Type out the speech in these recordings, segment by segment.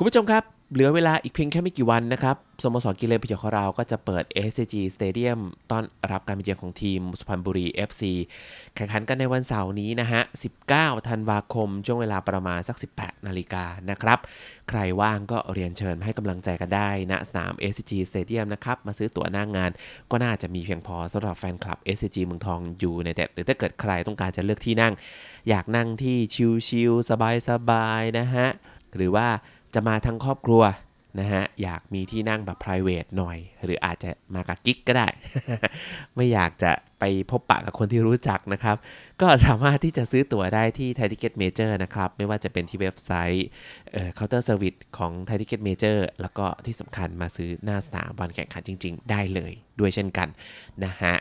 คุณผู้ชมครับ เหลือเวลาอีกเพียงแค่ไม่กี่วันนะครับสโมสรกีฬาพยองของเราก็จะเปิด SCG Stadium ต้อนรับการมาเยือนของทีมสุพรรณบุรี FC แข่งขันกันในวันเสาร์นี้นะฮะ 19 ธันวาคม ช่วงเวลาประมาณสัก 18 นาฬิกานะครับ ใครว่างก็เรียนเชิญให้กำลังใจกันได้ณสนาม SCG Stadium นะครับ มาซื้อตั๋วหน้างงาน ก็น่าจะมีเพียงพอสำหรับแฟนคลับ SCG เมืองทองอยู่ในแต่หรือถ้าเกิดใครต้องการจะเลือกที่นั่ง อยากนั่งที่ชิลๆสบายๆนะฮะหรือว่า จะมาทั้งครอบครัวนะฮะอยากมีที่นั่งแบบ p r i v a t หน่อย หรืออาจจะมากับกิ๊กก็ได้ ไม่อยากจะไปพบปะกับคนที่รู้จักนะครับ ก็สามารถที่จะซื้อตั๋วได้ที่ Thai Ticket Major นะครับ ไม่ว่าจะเป็นที่เว็บไซต์เอ่อ Counter Service ของ Thai Ticket Major แล้วก็ที่สำคัญมาซื้อหน้าสนามวันแข่งขันจริง ๆ ได้เลยด้วยเช่นกันนะฮะ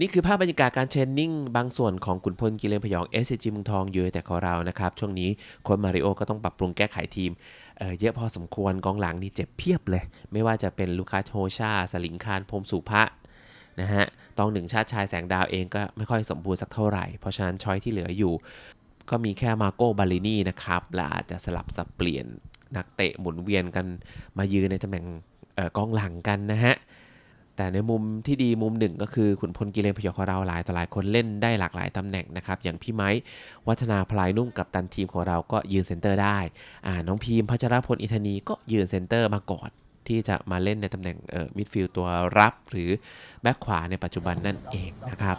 นี่คือภาพบรรยากาศการเทรนนิ่งบางส่วนของขุนพลกิเลนพยอง s อ g เมืองทองยูไนแต่ของเรานะครับ ช่วงนี้โค้ชมาริโอก็ต้องปรับปรุงแก้ไขทีมเเยอะพอสมควรกองหลังนี่เจ็บเพียบเลย ไม่ว่าจะเป็นลูคัสโฮชา สลิงคารพรมสุภะนะฮะตองหนึ่งชาติชายแสงดาวเองก็ไม่ค่อยสมบูรณ์สักเท่าไหร่ เพราะฉะนั้นช้อยที่เหลืออยู่ ก็มีแค่มาโกบาลินีนะครับและอาจจะสลับสับเปลี่ยนนักเตะหมุนเวียนกันมายืนในตำแหน่งกองหลังกันนะฮะ แต่ในมุมที่ดีมุมหนึ่งก็คือขุนพลกิเลนพยองของเราหลายต่อหลายคนเล่นได้หลากหลายตำแหน่งนะครับ อย่างพี่ไม้วัฒนาพลายนุ่มกับตันทีมของเราก็ยืนเซนเตอร์ได้อ่าน้องพีมพัชรพลอินทนีก็ยืนเซนเตอร์มาก่อนที่จะมาเล่นในตำแหน่งมิดฟิลด์ตัวรับหรือแบ็คขวาในปัจจุบันนั่นเองนะครับ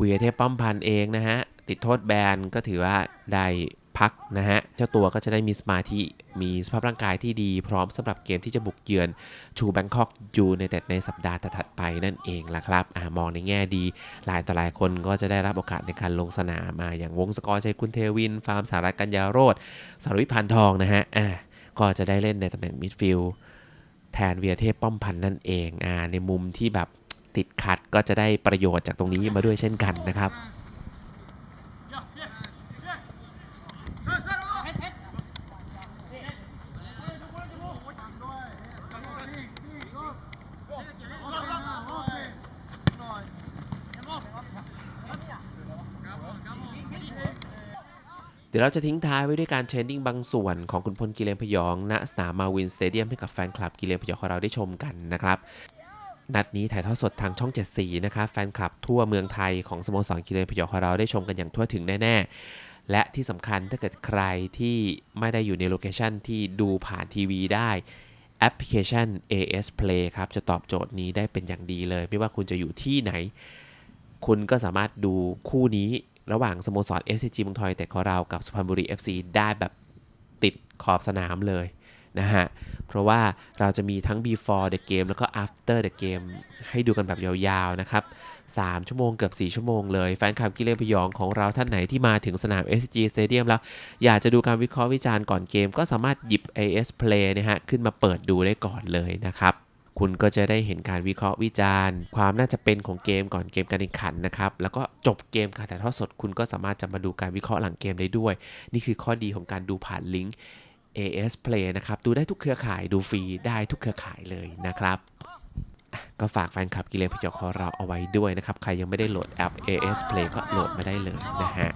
วีเทพป้อมพันเองนะฮะ ติดโทษแบนก็ถือว่าได้พักนะฮะ เจ้าตัวก็จะได้มีสมาธิมีสภาพร่างกายที่ดีพร้อมสำหรับเกมที่จะบุกเยือนชูแบงคอกยูในแต่ในสัปดาห์ถัดไปนั่นเองล่ะครับอมองในแง่ดี หลายต่อหลายคนก็จะได้รับโอกาสในการลงสนามมาอย่างวงศกอร์ชัยคุณเทวิน ฟาร์มสารัตกัญญาโรธสรวิพันธ์ทองนะฮะอ่าก็จะได้เล่นในตำแหน่งมิดฟิลด์แทนเวีรเทพป้อมพันนั่นเองอ่าในมุมที่แบบ ติดขัดก็จะได้ประโยชน์จากตรงนี้มาด้วยเช่นกันนะครับเดี๋ยวเราจะทิ้งท้ายไว้ด้วยการเทรนนิ่งบางส่วนของคุณพลกิเลนพยอง ณ สนามมาวินสเตเดียมให้กับแฟนคลับกิเลนพยองของเราได้ชมกันนะครับ นัดนี้ถ่ายทอดสดทางช่อง 7 สีนะครับแฟนคลับทั่วเมืองไทยของสโมสรกิเลนพยองของเราได้ชมกันอย่างทั่วถึงแน่ ๆ และที่สำคัญถ้าเกิดใครที่ไม่ได้อยู่ในโลเคชันที่ดูผ่านทีวีได้แอปพลิเคชัน AS Play ครับ จะตอบโจทย์นี้ได้เป็นอย่างดีเลย ไม่ว่าคุณจะอยู่ที่ไหน คุณก็สามารถดูคู่นี้ระหว่างสโมสร SCG เมืองทอยแต่ของเรากับสุพรรณบุรี FC ได้แบบติดขอบสนามเลย นะฮะ เพราะว่าเราจะมีทั้ง before the game แล้วก็ after the game ให้ดูกันแบบยาวๆ นะครับ 3 ชั่วโมงเกือบ 4 ชั่วโมงเลย แฟนคลับกิเลนพยองของเราท่านไหนที่มาถึงสนาม SG Stadium แล้ว อยากจะดูการวิเคราะห์วิจารณ์ก่อนเกม ก็สามารถหยิบ AS Play นะฮะ ขึ้นมาเปิดดูได้ก่อนเลยนะครับคุณก็จะได้เห็นการวิเคราะห์วิจารณ์ ความน่าจะเป็นของเกมก่อนเกมการแข่งขันนะครับ แล้วก็จบเกมการถ่ายทอดสด คุณก็สามารถจะมาดูการวิเคราะห์หลังเกมได้ด้วย นี่คือข้อดีของการดูผ่านลิงก์ AS Play นะครับ ดูได้ทุกเครือข่ายดูฟรีได้ทุกเครือข่ายเลยนะครับ ก็ฝากแฟนคลับกิเลนพยองของเราเอาไว้ด้วยนะครับ ใครยังไม่ได้โหลดแอป AS Play ก็โหลดมาได้เลยนะฮะ